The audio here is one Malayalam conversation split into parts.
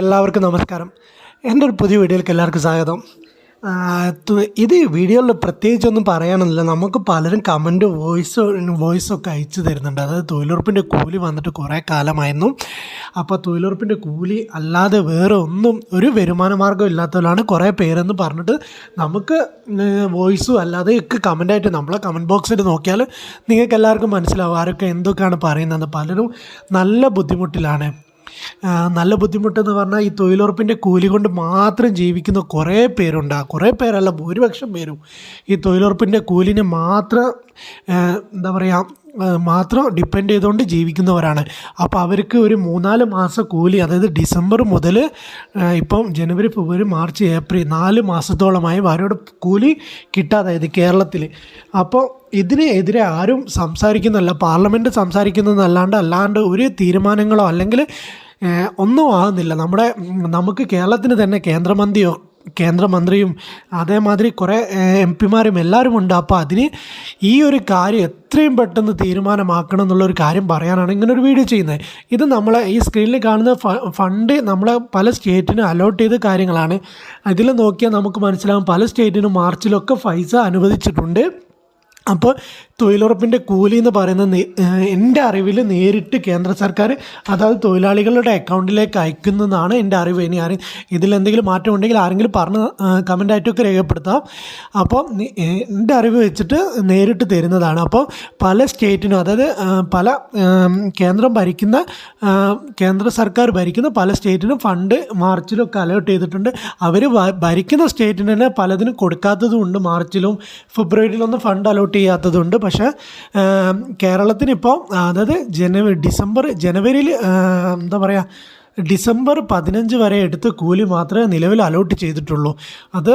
എല്ലാവർക്കും നമസ്കാരം. എന്റെ ഒരു പുതിയ വീഡിയോയിലേക്ക് എല്ലാവർക്കും സ്വാഗതം. ഇത് വീഡിയോയിൽ പ്രത്യേകിച്ചൊന്നും പറയാനൊന്നുമില്ല. നമുക്ക് പലരും കമന്റ് വോയിസ് വോയിസൊക്കെ അയച്ചു തരുന്നുണ്ട്. അതായത് തൊഴിലുറപ്പിന്റെ കൂലി വന്നിട്ട് കുറേ കാലമായിരുന്നു. അപ്പോൾ തൊഴിലുറപ്പിന്റെ കൂലി അല്ലാതെ വേറെ ഒന്നും ഒരു വരുമാന മാർഗം ഇല്ലാത്തവരാണ് കുറേ പേരെന്ന് പറഞ്ഞിട്ട് നമുക്ക് വോയിസും അല്ലാതെ ഒക്കെ കമന്റായിട്ട് നമ്മളെ കമന്റ് ബോക്സിൽ നോക്കിയാൽ നിങ്ങൾക്ക് എല്ലാവർക്കും മനസ്സിലാവും ആരൊക്കെ എന്തൊക്കെയാണ് പറയുന്നത്. പലരും നല്ല ബുദ്ധിമുട്ടിലാണ്. നല്ല ബുദ്ധിമുട്ടെന്ന് പറഞ്ഞാൽ ഈ തൊഴിലുറപ്പിന്റെ കൂലി കൊണ്ട് മാത്രം ജീവിക്കുന്ന കുറേ പേരുണ്ട്. ആ കുറേ പേരല്ല ഭൂരിപക്ഷം പേരും ഈ തൊഴിലുറപ്പിന്റെ കൂലിനെ മാത്രം എന്താ പറയുക മാത്രം ഡിപ്പെൻഡ് ചെയ്തുകൊണ്ട് ജീവിക്കുന്നവരാണ്. അപ്പോൾ അവർക്ക് ഒരു മൂന്നാൽ മാസം കൂലി അതായത് ഡിസംബർ മുതൽ ഇപ്പം ജനുവരി ഫെബ്രുവരി മാർച്ച് ഏപ്രിൽ നാല് മാസത്തോളമായി അവരോട് കൂലി കിട്ടാതായത് കേരളത്തിൽ അപ്പോൾ ഇതിനെതിരെ ആരും സംസാരിക്കുന്നില്ല പാർലമെന്റ് സംസാരിക്കുന്നതല്ലാണ്ട് അല്ലാണ്ട് ഒരു തീരുമാനങ്ങളോ അല്ലെങ്കിൽ ഒന്നും ആകുന്നില്ല. നമ്മുടെ നമുക്ക് കേരളത്തിന് തന്നെ കേന്ദ്രമന്ത്രിയോ കേന്ദ്രമന്ത്രിയും അതേമാതിരി കുറേ എം പിമാരും എല്ലാവരും ഉണ്ട് അപ്പോൾ അതിന് ഈ ഒരു കാര്യം എത്രയും പെട്ടെന്ന് തീരുമാനമാക്കണം എന്നുള്ളൊരു കാര്യം പറയാനാണ് ഇങ്ങനെ ഒരു വീഡിയോ ചെയ്യുന്നത്. ഇത് നമ്മളെ ഈ സ്ക്രീനിൽ കാണുന്ന ഫണ്ട് നമ്മളെ പല സ്റ്റേറ്റിനും അലോട്ട് ചെയ്ത കാര്യങ്ങളാണ്. അതിൽ നോക്കിയാൽ നമുക്ക് മനസ്സിലാകും പല സ്റ്റേറ്റിനും മാർച്ചിലൊക്കെ പൈസ അനുവദിച്ചിട്ടുണ്ട്. അപ്പോൾ തൊഴിലുറപ്പിന്റെ കൂലി എന്ന് പറയുന്നത് എന്റെ അറിവിൽ നേരിട്ട് കേന്ദ്ര സർക്കാർ അതായത് തൊഴിലാളികളുടെ അക്കൗണ്ടിലേക്ക് അയക്കുന്നതാണ് എന്റെ അറിവ്. ഇനി ആരും ഇതിലെന്തെങ്കിലും മാറ്റം ഉണ്ടെങ്കിൽ ആരെങ്കിലും പറഞ്ഞ് കമന്റായിട്ടൊക്കെ രേഖപ്പെടുത്താം. അപ്പോൾ എന്റെ അറിവ് വെച്ചിട്ട് നേരിട്ട് തരുന്നതാണ്. അപ്പോൾ പല സ്റ്റേറ്റിനും അതായത് പല കേന്ദ്രം ഭരിക്കുന്ന കേന്ദ്ര സർക്കാർ ഭരിക്കുന്ന പല സ്റ്റേറ്റിനും ഫണ്ട് മാർച്ചിലൊക്കെ അലേർട്ട് ചെയ്തിട്ടുണ്ട്. അവർ ഭരിക്കുന്ന സ്റ്റേറ്റിന് തന്നെ പലതിനും കൊടുക്കാത്തതുമുണ്ട് മാർച്ചിലും ഫെബ്രുവരിയിലൊന്നും ഫണ്ട് അലോട്ട് ചെയ്യാത്തതുണ്ട്. പക്ഷേ കേരളത്തിനിപ്പോൾ അതായത് ജനുവരി ഡിസംബർ ജനുവരിയിൽ എന്താ പറയുക ഡിസംബർ പതിനഞ്ച് വരെ എടുത്ത് കൂലി മാത്രമേ നിലവിൽ അലോട്ട് ചെയ്തിട്ടുള്ളൂ. അത്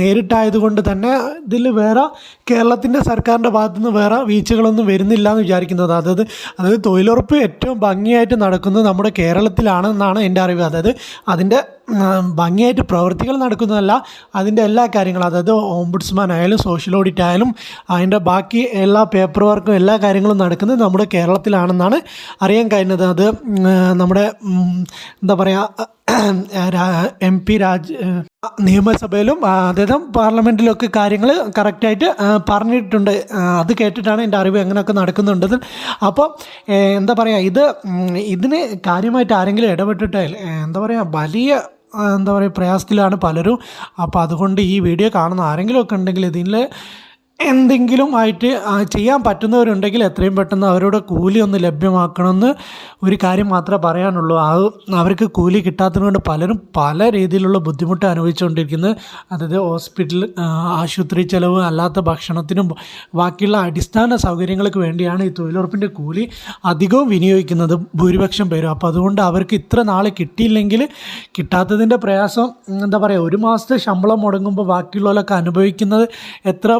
നേരിട്ടായതുകൊണ്ട് തന്നെ ഇതിൽ വേറെ കേരളത്തിന്റെ സർക്കാരിന്റെ ഭാഗത്തു നിന്ന് വേറെ വീഴ്ചകളൊന്നും വരുന്നില്ല എന്ന് വിചാരിക്കുന്നത്. അതായത് അതായത് തൊഴിലുറപ്പ് ഏറ്റവും ഭംഗിയായിട്ട് നടക്കുന്നത് നമ്മുടെ കേരളത്തിലാണെന്നാണ് എന്റെ അറിവ്. അതായത് അതിന്റെ ഭംഗിയായിട്ട് പ്രവൃത്തികൾ നടക്കുന്നതല്ല. അതിന്റെ എല്ലാ കാര്യങ്ങളും അതായത് ഓംബുഡ്സ്മാൻ ആയാലും സോഷ്യൽ ഓഡിറ്റ് ആയാലും അതിന്റെ ബാക്കി എല്ലാ പേപ്പർ വർക്കും എല്ലാ കാര്യങ്ങളും നടക്കുന്നത് നമ്മുടെ കേരളത്തിലാണെന്നാണ് അറിയാൻ കഴിഞ്ഞത്. അത് നമ്മുടെ എന്താ പറയുക എം പി രാജ് നിയമസഭയിലും അദ്ദേഹം പാർലമെന്റിലൊക്കെ കാര്യങ്ങൾ കറക്റ്റായിട്ട് പറഞ്ഞിട്ടുണ്ട്. അത് കേട്ടിട്ടാണ് എന്റെ അറിവ് എങ്ങനെയൊക്കെ നടക്കുന്നുണ്ടത് അപ്പോൾ എന്താ പറയുക ഇത് ഇതിന് കാര്യമായിട്ട് ആരെങ്കിലും ഇടപെട്ടിട്ട് എന്താ പറയുക വലിയ എന്താ പറയുക പ്രയാസത്തിലാണ് പലരും. അപ്പോൾ അതുകൊണ്ട് ഈ വീഡിയോ കാണുന്ന ആരെങ്കിലുമൊക്കെ ഉണ്ടെങ്കിൽ ഇതിൽ എന്തെങ്കിലും ആയിട്ട് ചെയ്യാൻ പറ്റുന്നവരുണ്ടെങ്കിൽ എത്രയും പെട്ടെന്ന് അവരുടെ കൂലി ഒന്ന് ലഭ്യമാക്കണമെന്ന് ഒരു കാര്യം മാത്രമേ പറയാനുള്ളൂ. ആ അവർക്ക് കൂലി കിട്ടാത്തത് കൊണ്ട് പലരും പല രീതിയിലുള്ള ബുദ്ധിമുട്ട് അനുഭവിച്ചുകൊണ്ടിരിക്കുന്നത് അതായത് ഹോസ്പിറ്റൽ ആശുപത്രി ചെലവ് അല്ലാത്ത ഭക്ഷണത്തിനും ബാക്കിയുള്ള അടിസ്ഥാന സൗകര്യങ്ങൾക്ക് വേണ്ടിയാണ് ഈ തൊഴിലുറപ്പിന്റെ കൂലി അധികവും വിനിയോഗിക്കുന്നത് ഭൂരിപക്ഷം പേരും. അപ്പോൾ അതുകൊണ്ട് അവർക്ക് ഇത്ര നാൾ കിട്ടിയില്ലെങ്കിൽ കിട്ടാത്തതിന്റെ പ്രയാസം എന്താ പറയുക ഒരു മാസത്തെ ശമ്പളം മുടങ്ങുമ്പോൾ ബാക്കിയുള്ളവരൊക്കെ അനുഭവിക്കുന്നത് എത്ര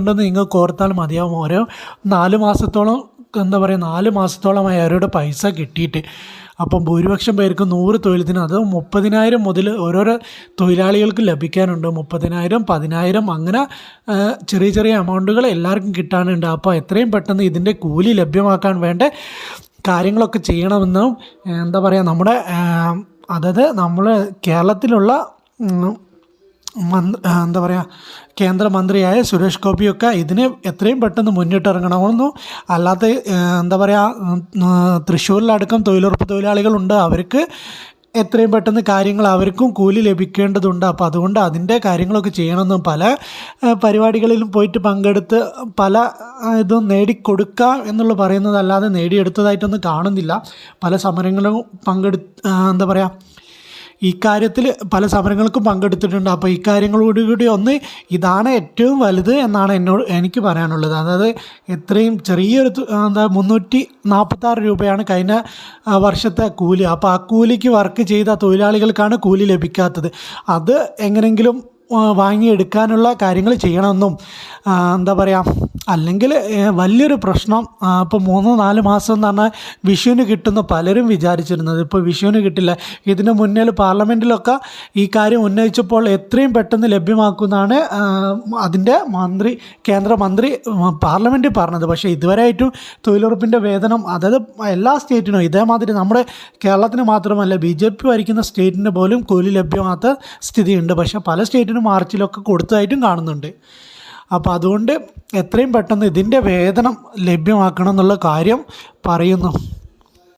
ബുദ്ധിമുട്ടുണ്ടെന്ന് നിങ്ങൾക്ക് ഓർത്താൽ മതിയാവും. ഓരോ നാല് മാസത്തോളം എന്താ പറയുക നാല് മാസത്തോളമായി അവരുടെ പൈസ കിട്ടിയിട്ട്. അപ്പം ഭൂരിപക്ഷം പേർക്ക് നൂറ് തൊഴിലത്തിന് അത് മുപ്പതിനായിരം മുതൽ ഓരോരോ തൊഴിലാളികൾക്ക് ലഭിക്കാനുണ്ട്. മുപ്പതിനായിരം പതിനായിരം അങ്ങനെ ചെറിയ ചെറിയ എമൗണ്ടുകൾ എല്ലാവർക്കും കിട്ടാനുണ്ട്. അപ്പോൾ എത്രയും പെട്ടെന്ന് ഇതിന്റെ കൂലി ലഭ്യമാക്കാൻ വേണ്ട കാര്യങ്ങളൊക്കെ ചെയ്യണമെന്നും എന്താ പറയുക നമ്മുടെ അതായത് നമ്മൾ കേരളത്തിലുള്ള എന്താ പറയുക കേന്ദ്രമന്ത്രിയായ സുരേഷ് ഗോപിയൊക്കെ ഇതിനെ എത്രയും പെട്ടെന്ന് മുന്നിട്ടിറങ്ങണമെന്നു. അല്ലാത്ത എന്താ പറയുക തൃശ്ശൂരിലടക്കം തൊഴിലുറപ്പ് തൊഴിലാളികളുണ്ട്. അവർക്ക് എത്രയും പെട്ടെന്ന് കാര്യങ്ങൾ അവർക്കും കൂലി ലഭിക്കേണ്ടതുണ്ട്. അപ്പോൾ അതുകൊണ്ട് അതിന്റെ കാര്യങ്ങളൊക്കെ ചെയ്യണമെന്നും പല പരിപാടികളിലും പോയിട്ട് പങ്കെടുത്ത് പല ഇതും നേടിക്കൊടുക്കാം എന്നുള്ള പറയുന്നതല്ലാതെ നേടിയെടുത്തതായിട്ടൊന്നും കാണുന്നില്ല. പല സമരങ്ങളും പങ്കെടു എന്താ പറയുക ഈ കാര്യത്തിൽ പല സമരങ്ങൾക്കും പങ്കെടുത്തിട്ടുണ്ട്. അപ്പോൾ ഈ കാര്യങ്ങളോട് കൂടി ഒന്ന് ഇതാണ് ഏറ്റവും വലുത് എന്നാണ് എന്നോട് എനിക്ക് പറയാനുള്ളത്. അതായത് ഇത്രയും ചെറിയൊരു എന്താ മുന്നൂറ്റി നാൽപ്പത്താറ് രൂപയാണ് കഴിഞ്ഞ വർഷത്തെ കൂലി. അപ്പോൾ ആ കൂലിക്ക് വർക്ക് ചെയ്ത തൊഴിലാളികൾക്കാണ് കൂലി ലഭിക്കാത്തത്. അത് എങ്ങനെയെങ്കിലും വാങ്ങിയെടുക്കാനുള്ള കാര്യങ്ങൾ ചെയ്യണമെന്നും എന്താ പറയുക അല്ലെങ്കിൽ വലിയൊരു പ്രശ്നം ഇപ്പോൾ മൂന്നോ നാല് മാസം എന്ന് പറഞ്ഞാൽ വിഷുവിന് കിട്ടുന്ന പലരും വിചാരിച്ചിരുന്നത്. ഇപ്പോൾ വിഷുവിന് കിട്ടില്ല. ഇതിന് മുന്നിൽ പാർലമെന്റിലൊക്കെ ഈ കാര്യം ഉന്നയിച്ചപ്പോൾ എത്രയും പെട്ടെന്ന് ലഭ്യമാക്കുമെന്നാണ് അതിന്റെ മന്ത്രി കേന്ദ്രമന്ത്രി പാർലമെന്റിൽ പറഞ്ഞത്. പക്ഷേ ഇതുവരെയായിട്ടും തൊഴിലുറപ്പിന്റെ വേതനം അതായത് എല്ലാ സ്റ്റേറ്റിനും ഇതേമാതിരി നമ്മുടെ കേരളത്തിന് മാത്രമല്ല ബി ജെ പി ഭരിക്കുന്ന സ്റ്റേറ്റിന് പോലും കൂലി ലഭ്യമാകാത്ത സ്ഥിതിയുണ്ട്. പക്ഷേ പല സ്റ്റേറ്റിനും മാർച്ചിലൊക്കെ കൊടുത്തതായിട്ടും കാണുന്നുണ്ട്. അപ്പോൾ അതുകൊണ്ട് എത്രയും പെട്ടെന്ന് ഇതിന്റെ വേതനം ലഭ്യമാക്കണം എന്നുള്ള കാര്യം പറയുന്നു.